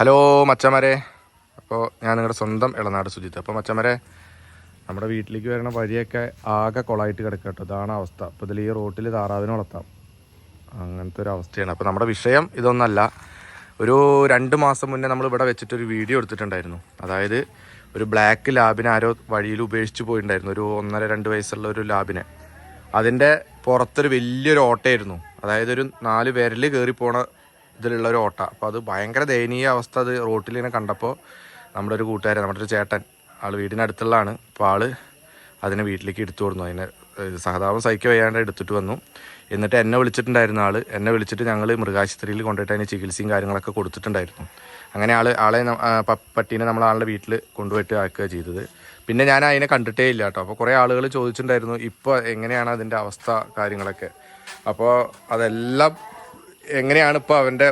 Hello മച്ചമരെ അപ്പോൾ ഞാൻ നിങ്ങളുടെ സ്വന്തം ഇളനാട് സുജിത്ത്. അപ്പോൾ മച്ചമരെ നമ്മുടെ വീട്ടിലേക്ക് വരുന്ന വഴിയൊക്കെ ആകെ കൊളായിട്ട് കിടക്കുക കേട്ടോ ഇതാണ് അവസ്ഥ. അപ്പോൾ ഇതിൽ ഈ റോട്ടിൽ താറാവിനെ വളർത്താം. അങ്ങനത്തെ ഒരു അവസ്ഥയാണ്. അപ്പോൾ നമ്മുടെ വിഷയം ഇതൊന്നല്ല. ഒരു രണ്ട് മാസം മുന്നേ നമ്മൾ ഇവിടെ വെച്ചിട്ടൊരു വീഡിയോ എടുത്തിട്ടുണ്ടായിരുന്നു. അതായത് ഒരു ബ്ലാക്ക് ലാബിനെ ആരോ വഴിയിൽ ഉപേക്ഷിച്ച് പോയിട്ടുണ്ടായിരുന്നു. ഒരു ഒന്നര രണ്ട് വയസ്സുള്ള ഒരു ലാബിനെ. അതിന്റെ പുറത്തൊരു വലിയൊരു ഓട്ടയായിരുന്നു. അതായത് ഒരു നാല് വിരൽ കയറി പോണ ഇതിലുള്ള ഒരു ഓട്ട. അപ്പോൾ അത് ഭയങ്കര ദയനീയ അവസ്ഥ അത് റോട്ടിൽ ഇങ്ങനെ കണ്ടപ്പോൾ നമ്മുടെ ഒരു കൂട്ടുകാരൻ നമ്മുടെ ഒരു ചേട്ടൻ ആൾ വീടിനടുത്തുള്ളതാണ്. അപ്പോൾ ആൾ അതിനെ വീട്ടിലേക്ക് എടുത്തു കൊടുന്നു. അതിനെ സഹതാപം സഹിക്കുക വയ്യാണ്ട് എടുത്തിട്ട് വന്നു. എന്നിട്ട് എന്നെ വിളിച്ചിട്ടുണ്ടായിരുന്ന ആൾ എന്നെ വിളിച്ചിട്ട് ഞങ്ങൾ മൃഗാശുപത്രിയിൽ കൊണ്ടുപോയിട്ട് അതിന് ചികിത്സയും കാര്യങ്ങളൊക്കെ കൊടുത്തിട്ടുണ്ടായിരുന്നു. അങ്ങനെ ആൾ ആളെ പട്ടീനെ നമ്മൾ ആളുടെ വീട്ടിൽ കൊണ്ടുപോയിട്ട് ആക്കുക ചെയ്തത്. പിന്നെ ഞാൻ അതിനെ കണ്ടിട്ടേ ഇല്ല കേട്ടോ. അപ്പോൾ കുറേ ആളുകൾ ചോദിച്ചിട്ടുണ്ടായിരുന്നു ഇപ്പോൾ എങ്ങനെയാണ് അതിന്റെ അവസ്ഥ കാര്യങ്ങളൊക്കെ? അപ്പോൾ അതെല്ലാം എങ്ങനെയാണ് ഇപ്പോൾ അവന്റെ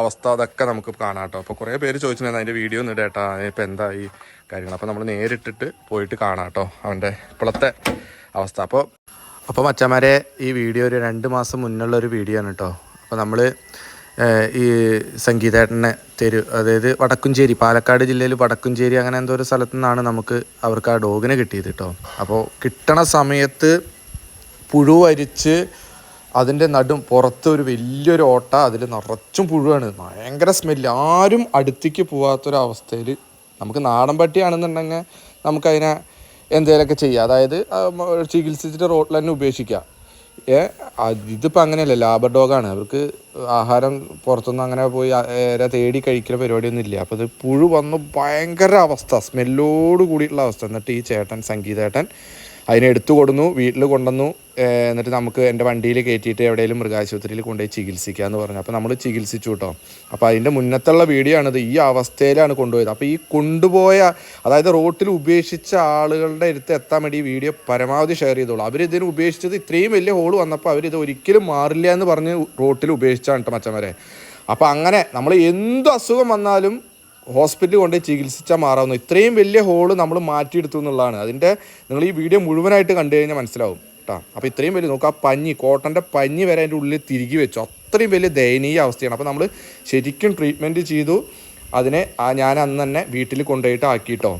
അവസ്ഥ? അതൊക്കെ നമുക്ക് കാണാം കേട്ടോ. അപ്പോൾ കുറേ പേര് ചോദിച്ചിട്ടുണ്ടായിരുന്നു അതിന്റെ വീഡിയോ ഒന്ന് ഇടേട്ടാ. എന്താ ഈ കാര്യങ്ങൾ അപ്പോൾ നമ്മൾ നേരിട്ടിട്ട് പോയിട്ട് കാണാം കേട്ടോ അവന്റെ ഇപ്പോഴത്തെ അവസ്ഥ. അപ്പോൾ അപ്പോൾ മച്ചന്മാരെ ഈ വീഡിയോ ഒരു രണ്ട് മാസം മുന്നുള്ള ഒരു വീഡിയോ ആണ് കേട്ടോ. അപ്പോൾ നമ്മൾ ഈ സംഗീതേട്ടനെ തെരു അതായത് വടക്കുംചേരി പാലക്കാട് ജില്ലയിൽ വടക്കുംചേരി അങ്ങനെ എന്തോ ഒരു സ്ഥലത്തു നിന്നാണ് നമുക്ക് അവർക്ക് ആ ഡോഗിനെ കിട്ടിയത് കേട്ടോ. അപ്പോൾ കിട്ടണ സമയത്ത് പുഴു അരിച്ച് അതിന്റെ നടും പുറത്ത് ഒരു വലിയൊരു ഓട്ട അതിൽ നിറച്ചും പുഴുവാണ്. ഭയങ്കര സ്മെല്ല് ആരും അടുത്തേക്ക് പോകാത്തൊരവസ്ഥയിൽ നമുക്ക് നാടൻ പട്ടിയാണെന്നുണ്ടെങ്കിൽ നമുക്കതിനെ എന്തെങ്കിലുമൊക്കെ ചെയ്യാം. അതായത് ചികിത്സിച്ചിട്ട് റോട്ടിൽ തന്നെ ഉപേക്ഷിക്കാം ഏ ഇതിപ്പോൾ അങ്ങനെയല്ല. ലാബർ ഡോഗാണ്. അവർക്ക് ആഹാരം പുറത്തുനിന്ന് അങ്ങനെ പോയി തേടി കഴിക്കുന്ന പരിപാടിയൊന്നും ഇല്ല. അപ്പോൾ ഇത് പുഴു വന്ന് ഭയങ്കര അവസ്ഥ. സ്മെല്ലോട് കൂടിയിട്ടുള്ള അവസ്ഥ. എന്നിട്ട് ഈ ചേട്ടൻ സംഗീതേട്ടൻ അതിനെ എടുത്തു കൊടുന്നു വീട്ടിൽ കൊണ്ടുവന്നു. എന്നിട്ട് നമുക്ക് എന്റെ വണ്ടിയിൽ കയറ്റിയിട്ട് എവിടെയെങ്കിലും മൃഗാശുപത്രിയിൽ കൊണ്ടുപോയി ചികിത്സിക്കുക എന്ന് പറഞ്ഞു. അപ്പോൾ നമ്മൾ ചികിത്സിച്ചു കേട്ടോ. അപ്പോൾ അതിന്റെ മുന്നത്തുള്ള വീഡിയോ ആണിത്. ഈ അവസ്ഥയിലാണ് കൊണ്ടുപോയത്. അപ്പോൾ ഈ കൊണ്ടുപോയ അതായത് റോട്ടിൽ ഉപേക്ഷിച്ച ആളുകളുടെ അടുത്ത് എത്താൻ വേണ്ടി ഈ വീഡിയോ പരമാവധി ഷെയർ ചെയ്തോളൂ. അവരിതിന് ഉപേക്ഷിച്ചത് ഇത്രയും വലിയ ഹോൾ വന്നപ്പോൾ അവരിത് ഒരിക്കലും മാറില്ല എന്ന് പറഞ്ഞ് റോട്ടിൽ ഉപേക്ഷിച്ചാണ് കേട്ടോ മച്ചന്മാരെ. അപ്പോൾ അങ്ങനെ നമ്മൾ എന്ത് അസുഖം വന്നാലും ഹോസ്പിറ്റലിൽ കൊണ്ടുപോയി ചികിത്സിച്ചാൽ മാറാവുന്നു. ഇത്രയും വലിയ ഹോൾ നമ്മൾ മാറ്റിയെടുത്തു എന്നുള്ളതാണ്. അതിന്റെ നിങ്ങൾ ഈ വീഡിയോ മുഴുവനായിട്ട് കണ്ടു കഴിഞ്ഞാൽ മനസ്സിലാവും കേട്ടോ അപ്പോൾ ഇത്രയും വലിയ നോക്കുക ആ പഞ്ഞി കോട്ടന്റെ പഞ്ഞി വരെ അതിന്റെ ഉള്ളിൽ തിരികെ വെച്ചു. അത്രയും വലിയ ദയനീയ അവസ്ഥയാണ്. അപ്പോൾ നമ്മൾ ശരിക്കും ട്രീറ്റ്മെന്റ് ചെയ്തു. അതിനെ ഞാൻ അന്ന് തന്നെ വീട്ടിൽ കൊണ്ടുപോയിട്ട് ആക്കിയിട്ടോ.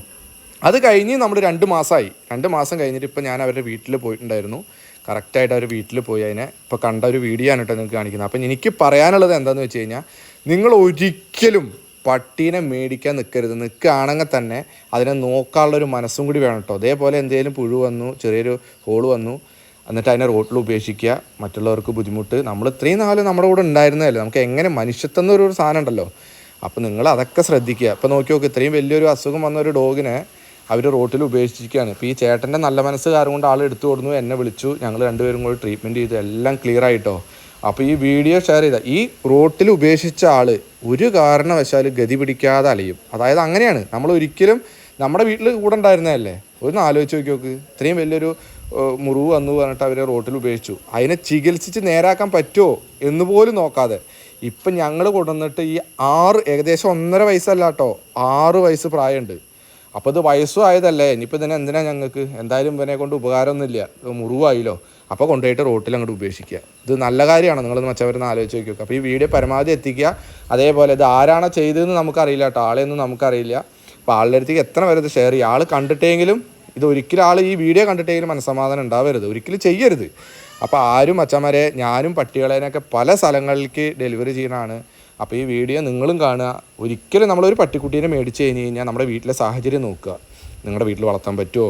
അത് കഴിഞ്ഞ് നമ്മൾ രണ്ട് മാസമായി. രണ്ട് മാസം കഴിഞ്ഞിട്ട് ഇപ്പോൾ ഞാൻ അവരുടെ വീട്ടിൽ പോയിട്ടുണ്ടായിരുന്നു. കറക്റ്റായിട്ട് അവർ വീട്ടിൽ പോയി അതിനെ. ഇപ്പോൾ കണ്ട ഒരു വീഡിയോ ആണ് കേട്ടോ നിങ്ങൾക്ക് കാണിക്കുന്നത്. അപ്പം എനിക്ക് പറയാനുള്ളത് എന്താണെന്ന് വെച്ച് കഴിഞ്ഞാൽ നിങ്ങൾ ഒരിക്കലും പട്ടീനെ മേടിക്കാൻ നിൽക്കരുത് നിൽക്കുകയാണെങ്കിൽ തന്നെ അതിനെ നോക്കാനുള്ളൊരു മനസ്സും കൂടി വേണം കേട്ടോ. അതേപോലെ എന്തെങ്കിലും പുഴു വന്നു ചെറിയൊരു ഹോൾ വന്നു എന്നിട്ട് അതിനെ റോട്ടിൽ ഉപേക്ഷിക്കുക. മറ്റുള്ളവർക്ക് ബുദ്ധിമുട്ട്. നമ്മൾ ഇത്രയും നാളും നമ്മുടെ കൂടെ ഉണ്ടായിരുന്നതല്ലേ? നമുക്ക് എങ്ങനെ മനുഷ്യത്വം എന്നൊരു സാധനം ഉണ്ടല്ലോ. അപ്പോൾ നിങ്ങൾ അതൊക്കെ ശ്രദ്ധിക്കുക. അപ്പോൾ നോക്കി നോക്ക് ഇത്രയും വലിയൊരു അസുഖം വന്ന ഒരു ഡോഗിനെ അവർ റോട്ടിൽ ഉപേക്ഷിക്കുകയാണ് ഇപ്പോൾ ഈ ചേട്ടന്റെ നല്ല മനസ്സ് കാരണം കൊണ്ട് ആൾ എടുത്തു കൊടുന്നു എന്നെ വിളിച്ചു. ഞങ്ങൾ രണ്ടുപേരും കൂടി ട്രീറ്റ്മെന്റ് ചെയ്തു. എല്ലാം ക്ലിയർ ആയിട്ടോ അപ്പോൾ ഈ വീഡിയോ ഷെയർ ചെയ്ത. ഈ റോട്ടിൽ ഉപേക്ഷിച്ച ആൾ ഒരു കാരണവശാലും ഗതി പിടിക്കാതെ അലയും. അതായത് അങ്ങനെയാണ്. നമ്മൾ ഒരിക്കലും നമ്മുടെ വീട്ടിൽ കൂടെ ഉണ്ടായിരുന്നതല്ലേ? ഒന്ന് ആലോചിച്ച് നോക്കി നോക്ക്. ഇത്രയും വലിയൊരു മുറിവ് വന്നു പറഞ്ഞിട്ട് അവരെ റോട്ടിൽ ഉപേക്ഷിച്ചു. അതിനെ ചികിത്സിച്ച് നേരാക്കാൻ പറ്റുമോ എന്ന് പോലും നോക്കാതെ. ഇപ്പം ഞങ്ങൾ കൊണ്ടുവന്നിട്ട് ഈ ആറ് ഏകദേശം ഒന്നര വയസ്സല്ല കേട്ടോ. ആറ് വയസ്സ് പ്രായമുണ്ട്. അപ്പോൾ ഇത് വയസ്സും ആയതല്ലേ? ഇനിയിപ്പോൾ ഇതിനെ എന്തിനാണ് ഞങ്ങൾക്ക്? എന്തായാലും ഇവനെ കൊണ്ട് ഉപകാരമൊന്നുമില്ല. മുറിവായില്ലോ. അപ്പോൾ കൊണ്ടുപോയിട്ട് റോട്ടിൽ അങ്ങോട്ട് ഉപേക്ഷിക്കുക. ഇത് നല്ല കാര്യമാണ്. നിങ്ങളൊന്ന് മച്ചവരെന്ന് ആലോചിച്ച് നോക്കുക അപ്പോൾ ഈ വീഡിയോ പരമാവധി എത്തിക്കുക. അതേപോലെ ഇത് ആരാണ് ചെയ്തതെന്ന് നമുക്കറിയില്ല കേട്ടോ. ആളെയൊന്നും നമുക്കറിയില്ല. അപ്പോൾ ആളുടെ അടുത്തേക്ക് എത്ര വരെ ഇത് ഷെയർ ചെയ്യുക. ആൾ കണ്ടിട്ടെങ്കിലും ഇത് ഒരിക്കലും ആൾ ഈ വീഡിയോ കണ്ടിട്ടെങ്കിലും മനസ്സമാധാനം ഉണ്ടാവരുത്. ഒരിക്കലും ചെയ്യരുത്. അപ്പോൾ ആരും അച്ഛന്മാരെ ഞാനും പട്ടികളേനൊക്കെ പല സ്ഥലങ്ങളിലേക്ക് ഡെലിവറി ചെയ്യണതാണ് അപ്പോൾ ഈ വീഡിയോ നിങ്ങളും കാണുക. ഒരിക്കലും നമ്മളൊരു പട്ടിക്കുട്ടീനെ മേടിച്ച് കഴിഞ്ഞ് കഴിഞ്ഞാൽ നമ്മുടെ വീട്ടിലെ സാഹചര്യം നോക്കുക. നിങ്ങളുടെ വീട്ടിൽ വളർത്താൻ പറ്റുമോ?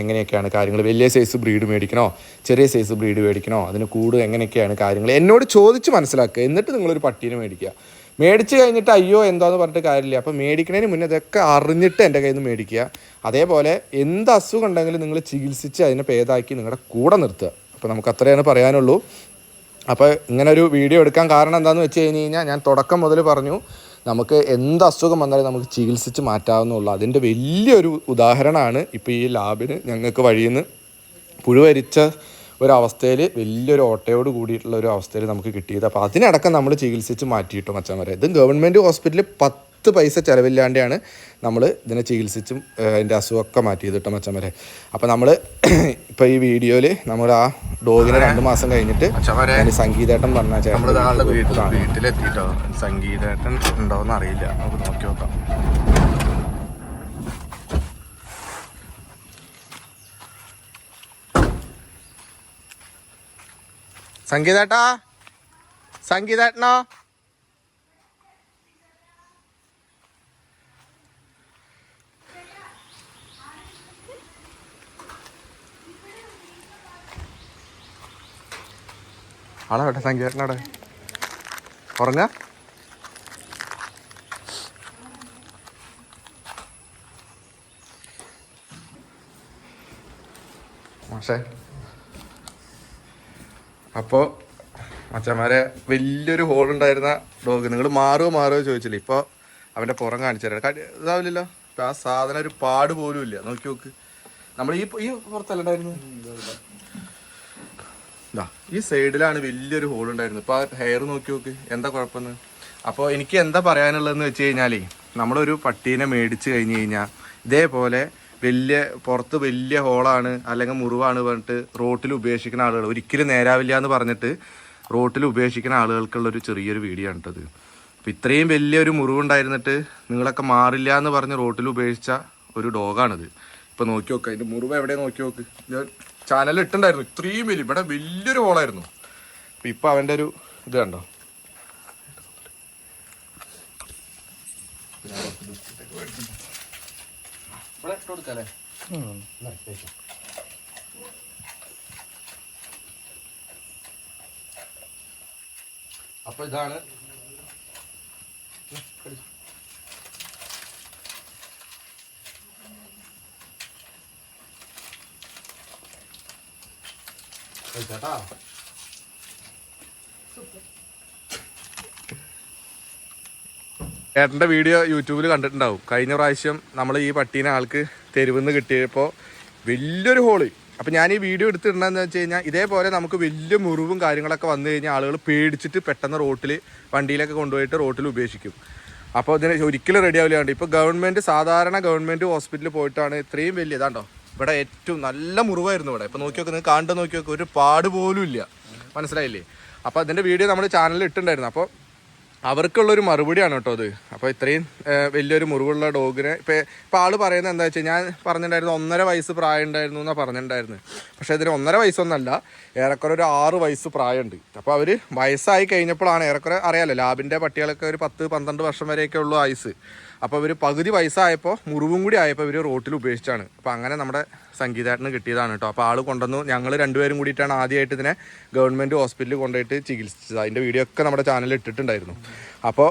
എങ്ങനെയൊക്കെയാണ് കാര്യങ്ങൾ? വലിയ സൈസ് ബ്രീഡ് മേടിക്കണോ? ചെറിയ സൈസ് ബ്രീഡ് മേടിക്കണോ? അതിന് കൂട് എങ്ങനെയൊക്കെയാണ് കാര്യങ്ങൾ? എന്നോട് ചോദിച്ച് മനസ്സിലാക്കുക. എന്നിട്ട് നിങ്ങളൊരു പട്ടീനെ മേടിക്കുക. മേടിച്ച് കഴിഞ്ഞിട്ട് അയ്യോ എന്താന്ന് പറഞ്ഞിട്ട് കാര്യമില്ല. അപ്പോൾ മേടിക്കുന്നതിന് മുന്നേ അതൊക്കെ അറിഞ്ഞിട്ട് എന്റെ കയ്യിൽ നിന്ന് മേടിക്കുക. അതേപോലെ എന്ത് അസുഖം ഉണ്ടെങ്കിലും നിങ്ങൾ ചികിത്സിച്ച് അതിനെ ഭേദമാക്കി നിങ്ങളുടെ കൂടെ നിർത്തുക. അപ്പോൾ നമുക്ക് അത്രയാണ് പറയാനുള്ളൂ. അപ്പോൾ ഇങ്ങനെ ഒരു വീഡിയോ എടുക്കാൻ കാരണം എന്താണെന്ന് വെച്ച് കഴിഞ്ഞ് കഴിഞ്ഞാൽ ഞാൻ തുടക്കം മുതൽ പറഞ്ഞു. നമുക്ക് എന്ത് അസുഖം വന്നാലും നമുക്ക് ചികിത്സിച്ച് മാറ്റാവുന്നുള്ളൂ അതിന്റെ വലിയൊരു ഉദാഹരണമാണ് ഇപ്പോൾ ഈ ലാബിന് ഞങ്ങൾക്ക് വഴിയിൽ നിന്ന് പുഴുവരിച്ച ഒരവസ്ഥയിൽ വലിയൊരു ഓട്ടയോട് കൂടിയിട്ടുള്ള ഒരു അവസ്ഥയിൽ നമുക്ക് കിട്ടിയത്. അപ്പോൾ അതിനടക്കം നമ്മൾ ചികിത്സിച്ച് മാറ്റിയിട്ടു മച്ചാൻ വരെ ഇത് ഗവൺമെന്റ് ഹോസ്പിറ്റലിൽ പത്ത് പത്ത് പൈസ ചിലവില്ലാണ്ടാണ് നമ്മൾ ഇതിനെ ചികിത്സിച്ചും അതിന്റെ അസുഖമൊക്കെ മാറ്റിയത് കേട്ടോ മച്ചമരെ അപ്പോൾ നമ്മൾ ഇപ്പോൾ ഈ വീഡിയോയിൽ നമ്മൾ ആ ഡോഗിനെ രണ്ട് മാസം കഴിഞ്ഞിട്ട് സംഗീതേട്ടം പറഞ്ഞാൽ സംഗീതേട്ടൻ പറഞ്ഞ ചേട്ടൻ വീട്ടിലെത്തിട്ടോ? സംഗീതേട്ടൻ ഉണ്ടോയെന്ന് അറിയില്ല. നമുക്ക് നോക്കി നോക്കാം. സംഗീതേട്ടാ? സംഗീതേട്ടനോ? ആളാവട്ടെ സംഗീതേട്ടനവിടെ ഉറങ്ങ? മാഷേ. അപ്പോ മച്ചന്മാരെ വലിയൊരു ഹോൾ ഉണ്ടായിരുന്ന ഡോഗ് നിങ്ങൾ മാറുമോ മാറുമോ ചോദിച്ചില്ല? ഇപ്പോൾ അവന്റെ പുറം കാണിച്ചു ഇതാവില്ലല്ലോ? ഇപ്പം ആ സാധനം ഒരു പാട് പോലും ഇല്ല. നോക്കി നോക്ക്. നമ്മൾ ഈ ഈ പുറത്തല്ല ഉണ്ടായിരുന്നു ഈ സൈഡിലാണ് വലിയൊരു ഹോൾ ഉണ്ടായിരുന്നത്. ഇപ്പോൾ ആ ഹെയർ നോക്കി നോക്ക് എന്താ കുഴപ്പമെന്ന്? അപ്പോൾ എനിക്ക് എന്താ പറയാനുള്ളതെന്ന് വെച്ച് കഴിഞ്ഞാൽ നമ്മളൊരു പട്ടീനെ മേടിച്ച് കഴിഞ്ഞ് കഴിഞ്ഞാൽ ഇതേപോലെ വലിയ പുറത്ത് വലിയ ഹോളാണ് അല്ലെങ്കിൽ മുറിവാണ് പറഞ്ഞിട്ട് റോട്ടിൽ ഉപേക്ഷിക്കുന്ന ആളുകൾ ഒരിക്കലും നേരാവില്ല എന്ന് പറഞ്ഞിട്ട് റോട്ടിൽ ഉപേക്ഷിക്കുന്ന ആളുകൾക്കുള്ള ഒരു ചെറിയൊരു വീഡിയോ ആണ് കേട്ടത് അപ്പോൾ ഇത്രയും വലിയൊരു മുറിവുണ്ടായിരുന്നിട്ട് നിങ്ങളൊക്കെ മാറില്ല എന്ന് പറഞ്ഞ് റോട്ടിൽ ഉപേക്ഷിച്ച ഒരു ഡോഗാണിത് ഇപ്പോൾ നോക്കി നോക്ക് അതിന്റെ മുറിവ് എവിടെ നോക്കി നോക്ക്. ചാനലിൽ ഇട്ടുണ്ടായിരുന്നു. ഇത്രയും വലിയ ഇവിടെ വലിയൊരു ഹോളായിരുന്നു അപ്പോൾ ഇപ്പോൾ അവന്റെ ഒരു ഇത് കണ്ടോ? ഇവിടെ ഇട്ട് കൊടുക്കാല്ലേ? അപ്പൊ ഇതാണ്. ചേട്ടാ ഏട്ടന്റെ വീഡിയോ യൂട്യൂബിൽ കണ്ടിട്ടുണ്ടാവും. കഴിഞ്ഞ പ്രാവശ്യം നമ്മൾ ഈ പട്ടീനെ ആൾക്ക് തെരുവെന്ന് കിട്ടിയപ്പോൾ വലിയൊരു ഹോൾ അപ്പം ഞാൻ ഈ വീഡിയോ എടുത്തിട്ടുണ്ടെന്ന് വെച്ച് കഴിഞ്ഞാൽ ഇതേപോലെ നമുക്ക് വലിയ മുറിവും കാര്യങ്ങളൊക്കെ വന്നു കഴിഞ്ഞാൽ ആളുകൾ പേടിച്ചിട്ട് പെട്ടെന്ന് റോട്ടിൽ വണ്ടിയിലൊക്കെ കൊണ്ടുപോയിട്ട് റോട്ടിൽ ഉപേക്ഷിക്കും. അപ്പോൾ ഇതിന് ഒരിക്കലും റെഡി ആവില്ലാണ്ട് ഇപ്പോൾ ഗവൺമെന്റ് സാധാരണ ഗവൺമെന്റ് ഹോസ്പിറ്റലിൽ പോയിട്ടാണ് ഇത്രയും വലിയ ഇതാണ്ടോ? ഇവിടെ ഏറ്റവും നല്ല മുറിവായിരുന്നു ഇവിടെ. ഇപ്പോൾ നോക്കി നോക്ക് നിങ്ങൾക്ക് കാണുന്നത് നോക്കി നോക്ക് ഒരു പാട് പോലും ഇല്ല. മനസ്സിലായില്ലേ? അപ്പോൾ അതിന്റെ വീഡിയോ നമ്മുടെ ചാനലിൽ ഇട്ടിട്ടുണ്ടായിരുന്നു അപ്പോൾ അവർക്കുള്ളൊരു മറുപടിയാണ് കേട്ടോ അത്. അപ്പോൾ ഇത്രയും വലിയൊരു മുറിവുള്ള ഡോഗിനെ ഇപ്പോൾ ഇപ്പോൾ ആൾ പറയുന്നത് എന്താ വെച്ചാൽ ഞാൻ പറഞ്ഞിട്ടുണ്ടായിരുന്നു ഒന്നര വയസ്സ് പ്രായം ഉണ്ടായിരുന്നു എന്നാണ് പറഞ്ഞിട്ടുണ്ടായിരുന്നത് പക്ഷേ ഇതിന് ഒന്നര വയസ്സൊന്നല്ല ഏറെക്കുറെ ഒരു ആറ് വയസ്സ് പ്രായമുണ്ട്. അപ്പോൾ അവർ വയസ്സായി കഴിഞ്ഞപ്പോഴാണ് ഏറെക്കുറെ അറിയാലോ ലാബിന്റെ പട്ടികളൊക്കെ ഒരു പത്ത് പന്ത്രണ്ട് വർഷം വരെയൊക്കെ ഉള്ളു ആയുസ് അപ്പോൾ ഇവർ പകുതി വയസ്സായപ്പോൾ മുറിവും കൂടി ആയപ്പോൾ ഇവർ റോട്ടിൽ ഉപേക്ഷിച്ചാണ്. അപ്പോൾ അങ്ങനെ നമ്മുടെ സംഗീതേട്ടന് കിട്ടിയതാണ് കേട്ടോ അപ്പോൾ ആൾ കൊണ്ടുവന്നു. ഞങ്ങൾ രണ്ടുപേരും കൂടിയിട്ടാണ് ആദ്യമായിട്ട് ഇതിനെ ഗവൺമെന്റ് ഹോസ്പിറ്റലിൽ കൊണ്ടുപോയിട്ട് ചികിത്സിച്ചത്. അതിന്റെ വീഡിയോ ഒക്കെ നമ്മുടെ ചാനലിൽ ഇട്ടിട്ടുണ്ടായിരുന്നു. അപ്പോൾ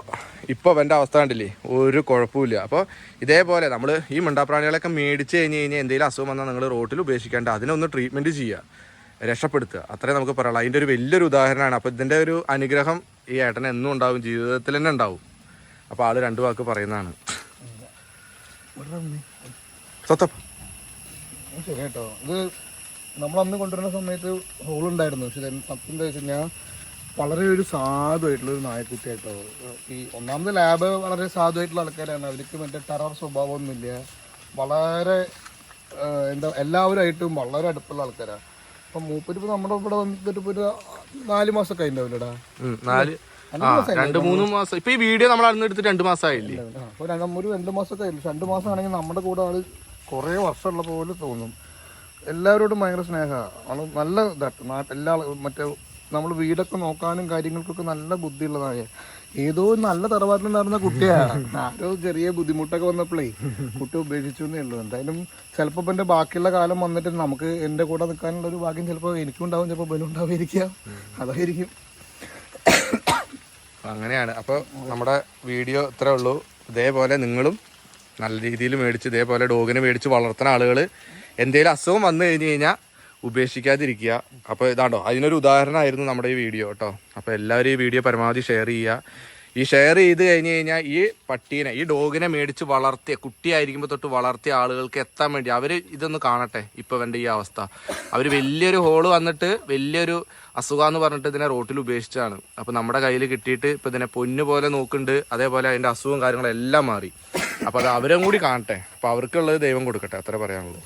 ഇപ്പോൾ അവന്റെ അവസ്ഥ കണ്ടില്ലേ? ഒരു കുഴപ്പമില്ല അപ്പോൾ ഇതേപോലെ നമ്മൾ ഈ മിണ്ടാപ്രാണികളൊക്കെ മേടിച്ച് കഴിഞ്ഞ് കഴിഞ്ഞാൽ എന്തെങ്കിലും അസുഖം വന്നാൽ നിങ്ങൾ റോട്ടിൽ ഉപേക്ഷിക്കേണ്ട. അതിനൊന്ന് ട്രീറ്റ്മെന്റ് ചെയ്യുക രക്ഷപ്പെടുത്തുക. അത്രേ നമുക്ക് പറയാനുള്ളൂ. അതിന്റെ ഒരു വലിയൊരു ഉദാഹരണമാണ്. അപ്പോൾ ഇതിന്റെ ഒരു അനുഗ്രഹം ഈ ഏട്ടൻ എന്നും ഉണ്ടാവും. ജീവിതത്തിൽ തന്നെ ഉണ്ടാവും. അപ്പോൾ ആൾ രണ്ട് വാക്ക് പറയുന്നതാണ്. സ്വത്തം ശരി കേട്ടോ. ഇത് നമ്മൾ അന്ന് കൊണ്ടുവരുന്ന സമയത്ത് ഹോളുണ്ടായിരുന്നു പക്ഷെ സത്യം എന്താ വെച്ച് കഴിഞ്ഞാൽ വളരെ ഒരു സാധുവായിട്ടുള്ള ഒരു നായക്കുട്ടിയായിട്ടോ ഈ ഒന്നാമത് ലാബ് വളരെ സാധുവായിട്ടുള്ള ആൾക്കാരാണ്. അവർക്ക് മറ്റേ ടെറർ സ്വഭാവമൊന്നുമില്ല. വളരെ എന്താ എല്ലാവരുമായിട്ടും വളരെ അടുപ്പുള്ള ആൾക്കാരാണ് അപ്പം മൂപ്പരിപ്പോ നമ്മുടെ ഇവിടെ വന്നിട്ട് ഇപ്പൊ ഒരു നാല് മാസമൊക്കെ ഉണ്ടാവില്ലടാ നാല് ആ രണ്ട് മൂന്ന് മാസം. ഇപ്പൊ ഈ വീഡിയോ നമ്മൾ അന്ന് എടുത്ത് രണ്ട് മാസമായില്ലേ? ഒരു രണ്ട് മാസമൊക്കെ ആയില്ല രണ്ട് മാസം ആണെങ്കിൽ നമ്മുടെ കൂടെ ആൾ കുറേ വർഷമുള്ള പോലെ തോന്നും. എല്ലാവരോടും ഭയങ്കര സ്നേഹമാണ് ആൾ നല്ല ഇതായിട്ട് എല്ലാ മറ്റേ നമ്മൾ വീടൊക്കെ നോക്കാനും കാര്യങ്ങൾക്കൊക്കെ നല്ല ബുദ്ധിയുള്ളതായ. ഏതോ നല്ല തറവാട്ടിലുണ്ടായിരുന്ന കുട്ടിയാണ് ആരോ ചെറിയ ബുദ്ധിമുട്ടൊക്കെ വന്നപ്പോഴേ കുട്ടി ഉപേക്ഷിച്ചു എന്നേ ഉള്ളൂ. എന്തായാലും ചിലപ്പോൾ എന്റെ ബാക്കിയുള്ള കാലം വന്നിട്ട് നമുക്ക് എന്റെ കൂടെ നിൽക്കാനുള്ള ഒരു ഭാഗ്യം ചിലപ്പോൾ എനിക്കും ഉണ്ടാവും ചിലപ്പോൾ ബലം ഉണ്ടാവുമായിരിക്കാം അതായിരിക്കും. അങ്ങനെയാണ്. അപ്പോൾ നമ്മുടെ വീഡിയോ ഇത്രേ ഉള്ളൂ. ഇതേപോലെ നിങ്ങളും നല്ല രീതിയിൽ മേടിച്ച് ഇതേപോലെ ഡോഗിനെ മേടിച്ച് വളർത്തുന്ന ആളുകൾ എന്തെങ്കിലും അസുഖം വന്നു കഴിഞ്ഞ് കഴിഞ്ഞാൽ ഉപേക്ഷിക്കാതിരിക്കുക. അപ്പോൾ ഇതാണ്ടോ അതിനൊരു ഉദാഹരണമായിരുന്നു നമ്മുടെ ഈ വീഡിയോ കേട്ടോ. അപ്പോൾ എല്ലാവരും ഈ വീഡിയോ പരമാവധി ഷെയർ ചെയ്യുക. ഈ ഷെയർ ചെയ്ത് കഴിഞ്ഞ് കഴിഞ്ഞാൽ ഈ പട്ടീനെ ഈ ഡോഗിനെ മേടിച്ച് വളർത്തിയ കുട്ടിയായിരിക്കുമ്പോൾ തൊട്ട് വളർത്തിയ ആളുകൾക്ക് എത്താൻ വേണ്ടി അവർ ഇതൊന്ന് കാണട്ടെ. ഇപ്പോൾ വേണ്ട ഈ അവസ്ഥ. അവർ വലിയൊരു ഹോൾ വന്നിട്ട് വലിയൊരു അസുഖമെന്ന് പറഞ്ഞിട്ട് ഇതിനെ റോട്ടിൽ ഉപേക്ഷിച്ചാണ് അപ്പോൾ നമ്മുടെ കയ്യിൽ കിട്ടിയിട്ട് ഇപ്പോൾ ഇതിനെ പൊന്നു പോലെ നോക്കുന്നുണ്ട്. അതേപോലെ അതിന്റെ അസുഖവും കാര്യങ്ങളെല്ലാം മാറി. അപ്പോൾ അത് അവരും കൂടി കാണട്ടെ. അപ്പോൾ അവർക്കുള്ളത് ദൈവം കൊടുക്കട്ടെ. അത്ര പറയാനുള്ളൂ.